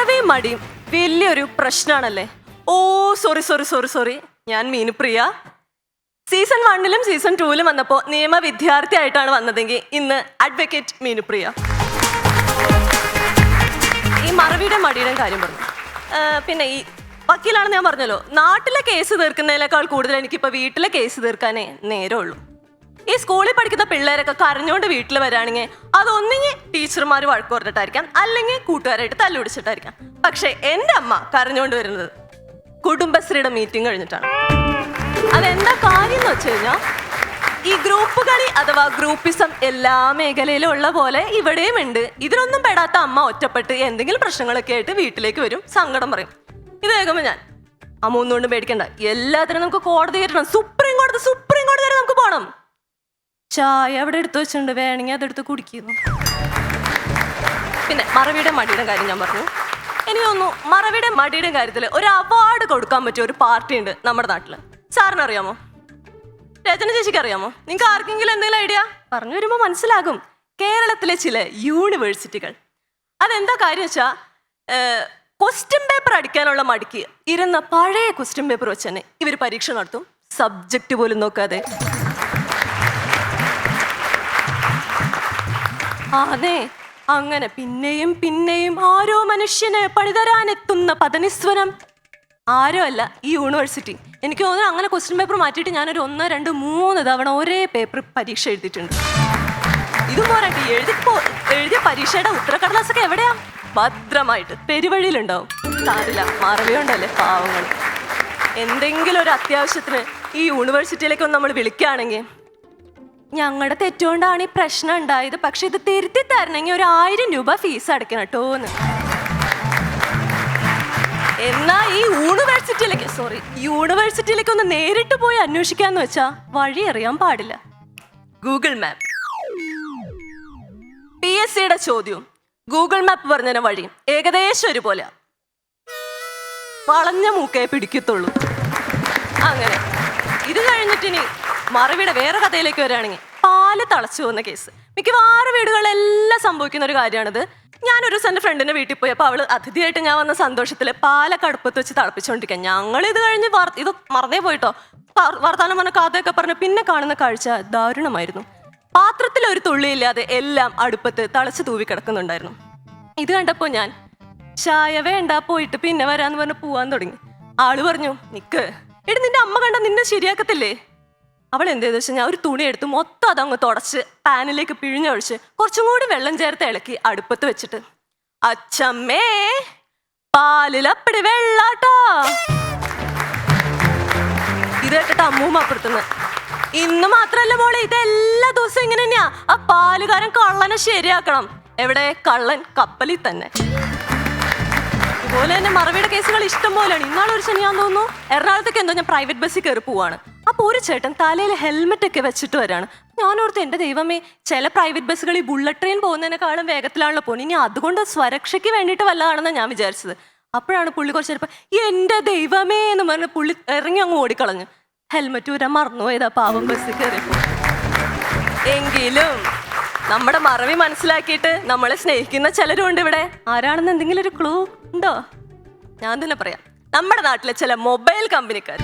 മറവി മടിയും വലിയൊരു പ്രശ്നമാണല്ലേ oh sorry sorry sorry sorry ഞാൻ മീനുപ്രിയ. സീസൺ വണ്ണിലും സീസൺ ടൂവിലും വന്നപ്പോൾ നിയമ വിദ്യാർത്ഥി ആയിട്ടാണ് വന്നതെങ്കിൽ ഇന്ന് അഡ്വക്കേറ്റ് മീനുപ്രിയ. ഈ മറവിയുടെ മടിയുടെ കാര്യം പറഞ്ഞു. പിന്നെ ഈ വക്കീലാണെന്ന് ഞാൻ പറഞ്ഞല്ലോ നാട്ടിലെ കേസ് തീർക്കുന്നതിനേക്കാൾ കൂടുതൽ എനിക്കിപ്പോൾ വീട്ടിലെ കേസ് തീർക്കാനേ നേരമുള്ളൂ. ഈ സ്കൂളിൽ പഠിക്കുന്ന പിള്ളേരൊക്കെ കരഞ്ഞുകൊണ്ട് വീട്ടിൽ വരാണെങ്കിൽ അതൊന്നിങ്ങി ടീച്ചർമാർ വഴക്ക് പറഞ്ഞിട്ടായിരിക്കാം അല്ലെങ്കിൽ കൂട്ടുകാരായിട്ട് തല്ലുപിടിച്ചിട്ടായിരിക്കാം. പക്ഷേ എന്റെ അമ്മ കരഞ്ഞുകൊണ്ട് വരുന്നത് കുടുംബശ്രീയുടെ മീറ്റിംഗ് കഴിഞ്ഞിട്ടാണ്. അതെന്താ കാര്യം എന്ന് വെച്ച് കഴിഞ്ഞാൽ ഈ ഗ്രൂപ്പ് കളി അഥവാ ഗ്രൂപ്പിസം എല്ലാ മേഖലയിലും ഉള്ള പോലെ ഇവിടെയും ഉണ്ട്. ഇതിനൊന്നും പെടാത്ത അമ്മ ഒറ്റപ്പെട്ട് എന്തെങ്കിലും പ്രശ്നങ്ങളൊക്കെ ആയിട്ട് വീട്ടിലേക്ക് വരും സങ്കടം പറയും. ഇത് കേൾക്കുമ്പോൾ ഞാൻ അമ്മ ഒന്നുകൊണ്ടും പേടിക്കണ്ട. എല്ലാത്തിനും നമുക്ക് കോടതി കയറ്റണം. സുപ്രീം കോടതി സുപ്രീം കോടതി വരെ നമുക്ക് പോകണം ചായ അവിടെ എടുത്തു വെച്ചിട്ടുണ്ട്. വേണമെങ്കിൽ അതെടുത്ത് കുടിക്കുന്നു. പിന്നെ മറവിയുടെ മടിയുടെ കാര്യം ഞാൻ പറഞ്ഞു. എനിക്ക് തോന്നുന്നു മറവിയുടെ മടിയുടെ കാര്യത്തിൽ ഒരു അവാർഡ് കൊടുക്കാൻ പറ്റിയ ഒരു പാർട്ടി ഉണ്ട് നമ്മുടെ നാട്ടിൽ സാറിന് അറിയാമോ? രചന ചേച്ചിക്ക് അറിയാമോ? നിങ്ങൾക്ക് ആർക്കെങ്കിലും എന്തെങ്കിലും ഐഡിയ പറഞ്ഞു വരുമ്പോൾ മനസ്സിലാകും. കേരളത്തിലെ ചില യൂണിവേഴ്സിറ്റികൾ അതെന്താ കാര്യം വെച്ചാൽ ക്വസ്റ്റ്യൻ പേപ്പർ അടിക്കാനുള്ള മടിക്ക് ഇരുന്ന പഴയ ക്വസ്റ്റ്യൻ പേപ്പർ വെച്ച് തന്നെ ഇവർ പരീക്ഷ നടത്തും. സബ്ജക്റ്റ് പോലും നോക്കാതെ. അതെ. അങ്ങനെ പിന്നെയും പിന്നെയും ആരോ മനുഷ്യന് പണിതരാനെത്തുന്ന പതനിസ്വരം ആരോ അല്ല ഈ യൂണിവേഴ്സിറ്റി. എനിക്ക് തോന്നുന്നു അങ്ങനെ ക്വസ്റ്റ്യൻ പേപ്പർ മാറ്റിയിട്ട് ഞാനൊരു ഒന്ന് രണ്ട് മൂന്ന് തവണ ഒരേ പേപ്പർ പരീക്ഷ എഴുതിയിട്ടുണ്ട്. ഇതും എഴുതി പോ- എഴുതിയ പരീക്ഷയുടെ ഉത്തരക്കടലാസൊക്കെ എവിടെയാ? ഭദ്രമായിട്ട് പെരുവഴിയിലുണ്ടാവും. സാരില്ല മറവിയുണ്ടല്ലേ പാവങ്ങൾ എന്തെങ്കിലും ഒരു അത്യാവശ്യത്തിന് ഈ യൂണിവേഴ്സിറ്റിയിലേക്ക് ഒന്ന് നമ്മൾ വിളിക്കുകയാണെങ്കിൽ ഞങ്ങളുടെ തെറ്റുകൊണ്ടാണ് ഈ പ്രശ്നം ഉണ്ടായത്. പക്ഷെ ഇത് തിരുത്തി തരണമെങ്കിൽ ഒരു ആയിരം രൂപ ഫീസ് അടയ്ക്കണം കേട്ടോന്ന് എന്നാ. ഈ യൂണിവേഴ്സിറ്റിയിലേക്ക് സോറി യൂണിവേഴ്സിറ്റിയിലേക്ക് ഒന്ന് നേരിട്ട് പോയി അന്വേഷിക്കാന്ന് വെച്ചാ വഴി അറിയാൻ പാടില്ല. ഗൂഗിൾ മാപ്പ് പി എസ് സിയുടെ ചോദ്യവും ഗൂഗിൾ മാപ്പ് പറഞ്ഞതിന് വഴിയും ഏകദേശം ഒരുപോലെ വളഞ്ഞ മൂക്കേ പിടിക്കത്തുള്ളൂ. അങ്ങനെ. ഇത് കഴിഞ്ഞിട്ടിനി മറവിയുടെ വേറെ കഥയിലേക്ക് വരികയാണെങ്കിൽ പാൽ തളച്ചു പോകുന്ന കേസ്. മിക്കവാറും വീടുകളിലെല്ലാം സംഭവിക്കുന്ന ഒരു കാര്യമാണിത് ഞാനൊരു ദിവസം എന്റെ ഫ്രണ്ടിന്റെ വീട്ടിൽ പോയി അപ്പോൾ അവൾ അതിഥിയായിട്ട് ഞാൻ വന്ന സന്തോഷത്തിൽ പാല കടുപ്പത്ത് വെച്ച് തിളപ്പിച്ചുകൊണ്ടിരിക്കുക ഞങ്ങൾ ഇത് കഴിഞ്ഞ് വാർ- ഇത് മറന്നേ പോയിട്ടോ. വർ- വർത്താനം പറഞ്ഞ കഥയൊക്കെ പറഞ്ഞ് പിന്നെ കാണുന്ന കാഴ്ച ദാരുണമായിരുന്നു. പാത്രത്തിൽ ഒരു തുള്ളിയില്ലാതെ എല്ലാം അടുപ്പത്ത് തളച്ച് തൂവി കിടക്കുന്നുണ്ടായിരുന്നു. ഇത് കണ്ടപ്പോൾ ഞാൻ ചായ വേണ്ട പോയിട്ട് പിന്നെ വരാന്ന് പറഞ്ഞ് പോവാൻ തുടങ്ങി. ആൾ പറഞ്ഞു നിക്ക്. എടി നിന്റെ അമ്മ കണ്ട നിന്നെ ശരിയാക്കത്തില്ലേ? അവൾ എന്ത് ചെയ്തു വെച്ചാൽ ഞാൻ ഒരു തുണി എടുത്ത് മൊത്തം അതങ്ങ് തുടച്ച് പാനിലേക്ക് പിഴിഞ്ഞൊഴിച്ച് കുറച്ചും കൂടി വെള്ളം ചേർത്ത് ഇളക്കി അടുപ്പത്ത് വെച്ചിട്ട്. അച്ചമ്മേ പാലിലപ്പടി വെള്ളാട്ടാ. ഇത് കേട്ടിട്ട് അമ്മൂമ്മ അപ്പുറത്തുനിന്ന് ഇന്ന് മാത്രല്ല മോളെ ഇത് എല്ലാ ദിവസവും ഇങ്ങനെ തന്നെയാ ആ പാലുകാരൻ കള്ളനെ ശരിയാക്കണം. എവിടെ? കള്ളൻ കപ്പലിൽ തന്നെ. ഇതുപോലെ തന്നെ മറവിയുടെ കേസുകൾ ഇഷ്ടം പോലെയാണ്. ഇന്നാളെ ഒരു ശനി ഞാൻ തോന്നുന്നു എറണാകുളത്തേക്ക് എന്തോ ഞാൻ പ്രൈവറ്റ് ബസ്സിൽ കയറി പോവാണ്. അപ്പോൾ ഒരു ചേട്ടൻ തലയിൽ ഹെൽമെറ്റ് ഒക്കെ വെച്ചിട്ട് വരാണ്. ഞാനോർത്ത് എന്റെ ദൈവമേ ചില പ്രൈവറ്റ് ബസ്സുകൾ ഈ ബുള്ളറ്റ് ട്രെയിൻ പോകുന്നതിനേക്കാളും വേഗത്തിലാണല്ലോ പോകുന്നത് ഇനി അതുകൊണ്ട് സ്വരക്ഷയ്ക്ക് വേണ്ടിയിട്ട് വല്ലതാണെന്ന് ഞാൻ വിചാരിച്ചത്. അപ്പോഴാണ് പുള്ളി കുറച്ച് ചിലപ്പോൾ എന്റെ ദൈവമേ എന്ന് പറഞ്ഞ് പുള്ളി ഇറങ്ങി അങ്ങ് ഓടിക്കളഞ്ഞു. ഹെൽമെറ്റ് ഊരാൻ മറന്നുപോയതാ പാവം ബസ്സിൽ കയറിയപ്പോൾ എങ്കിലും നമ്മുടെ മറവി മനസ്സിലാക്കിയിട്ട് നമ്മളെ സ്നേഹിക്കുന്ന ചിലരും ഉണ്ട് ഇവിടെ. ആരാണെന്ന് എന്തെങ്കിലും ഒരു ക്ലൂ ഉണ്ടോ? ഞാൻ തന്നെ പറയാം. നമ്മുടെ നാട്ടിലെ ചില മൊബൈൽ കമ്പനിക്കാർ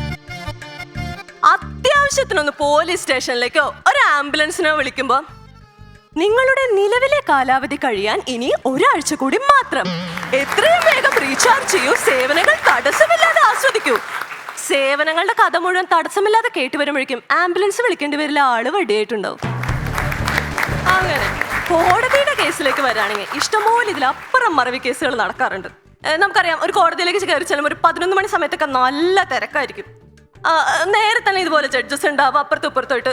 അത്യാവശ്യത്തിനൊന്ന് പോലീസ് സ്റ്റേഷനിലേക്കോ ഒരു ആംബുലൻസിനോ വിളിക്കുമ്പോൾ നിങ്ങളുടെ നിലവിലെ കാലാവധി കഴിയാൻ ഇനി ഒരാഴ്ച കൂടി മാത്രം. എത്രയും വേഗം റീചാർജ് ചെയ്യൂ. സേവനങ്ങൾ തടസ്സമില്ലാതെ ആസ്വദിക്കൂ. സേവനങ്ങളുടെ കഥ മുഴുവൻ തടസ്സമില്ലാതെ കേട്ട് വരുമ്പോഴേക്കും ആംബുലൻസ് വിളിക്കേണ്ടി വരില്ല. ആൾ വടിയായിട്ടുണ്ടാവും അങ്ങനെ. കോടതിയുടെ കേസിലേക്ക് വരാണെങ്കിൽ ഇഷ്ടംപോലെ ഇതിൽ അപ്പുറം മറവി കേസുകൾ നടക്കാറുണ്ട്. നമുക്കറിയാം ഒരു കോടതിയിലേക്ക് കയറി ചെല്ലുമ്പോൾ ഒരു പതിനൊന്ന് മണി സമയത്തൊക്കെ നല്ല തിരക്കായിരിക്കും. നേരെ തന്നെ ഇതുപോലെ ജഡ്ജസ് ഉണ്ടാവും അപ്പുറത്തും ഇപ്പുറത്തോട്ട്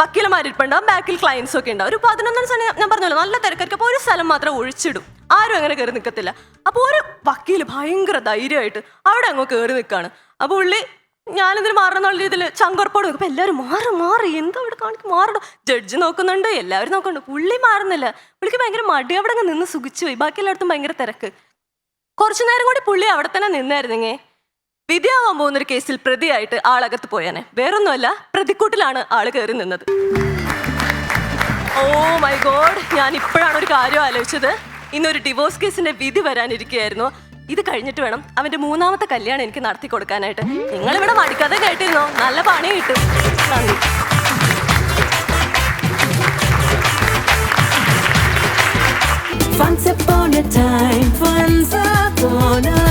വക്കീലമാരിപ്പുണ്ടാവും ബാക്കിൽ ക്ലയൻസ് ഒക്കെ ഉണ്ടാവും. ഒരു പതിനൊന്നാം സമയം ഞാൻ പറഞ്ഞല്ലോ നല്ല തിരക്കായിരിക്കും. അപ്പോൾ ഒരു സ്ഥലം മാത്രം ഒഴിച്ചിടും. ആരും അങ്ങനെ കയറി നിൽക്കത്തില്ല അപ്പോൾ ഒരു വക്കീൽ ഭയങ്കര ധൈര്യമായിട്ട് അവിടെ അങ്ങ് കയറി നിൽക്കുകയാണ്. അപ്പോൾ പുള്ളി ഞാനിതിന് മാറണമെന്നുള്ള രീതിയിൽ ചങ്കുറപ്പോട് നോക്കും എല്ലാവരും മാറി മാറി. എന്താ ഇവിടെ കാണിക്കും? മാറണം? ജഡ്ജ് നോക്കുന്നുണ്ട് എല്ലാവരും നോക്കുന്നുണ്ട്. പുള്ളി മാറുന്നില്ല. പുള്ളിക്ക് ഭയങ്കര മടി. അവിടെ അങ്ങ് നിന്ന് സുഖിച്ചു പോയി ബാക്കി എല്ലായിടത്തും ഭയങ്കര തിരക്ക്. കുറച്ചു നേരം കൂടി പുള്ളി അവിടെ തന്നെ നിന്നായിരുന്നെങ്കിൽ വിധിയാവാൻ പോകുന്നൊരു കേസിൽ പ്രതിയായിട്ട് ആളകത്ത് പോയാനെ. വേറൊന്നുമല്ല പ്രതിക്കൂട്ടിലാണ് ആൾ കയറി നിന്നത്. ഓ മൈ ഗോഡ് ഞാൻ ഇപ്പോഴാണ് ഒരു കാര്യം ആലോചിച്ചത്. ഇന്നൊരു ഡിവോഴ്സ് കേസിന്റെ വിധി വരാനിരിക്കുകയായിരുന്നു. ഇത് കഴിഞ്ഞിട്ട് വേണം അവന്റെ മൂന്നാമത്തെ കല്യാണം എനിക്ക് നടത്തി കൊടുക്കാനായിട്ട്. നിങ്ങൾ ഇവിടെ മടിക്കാതെ കേട്ടിരുന്നോ? നല്ല പണി കിട്ടും. നന്ദി. Once upon a time, once upon a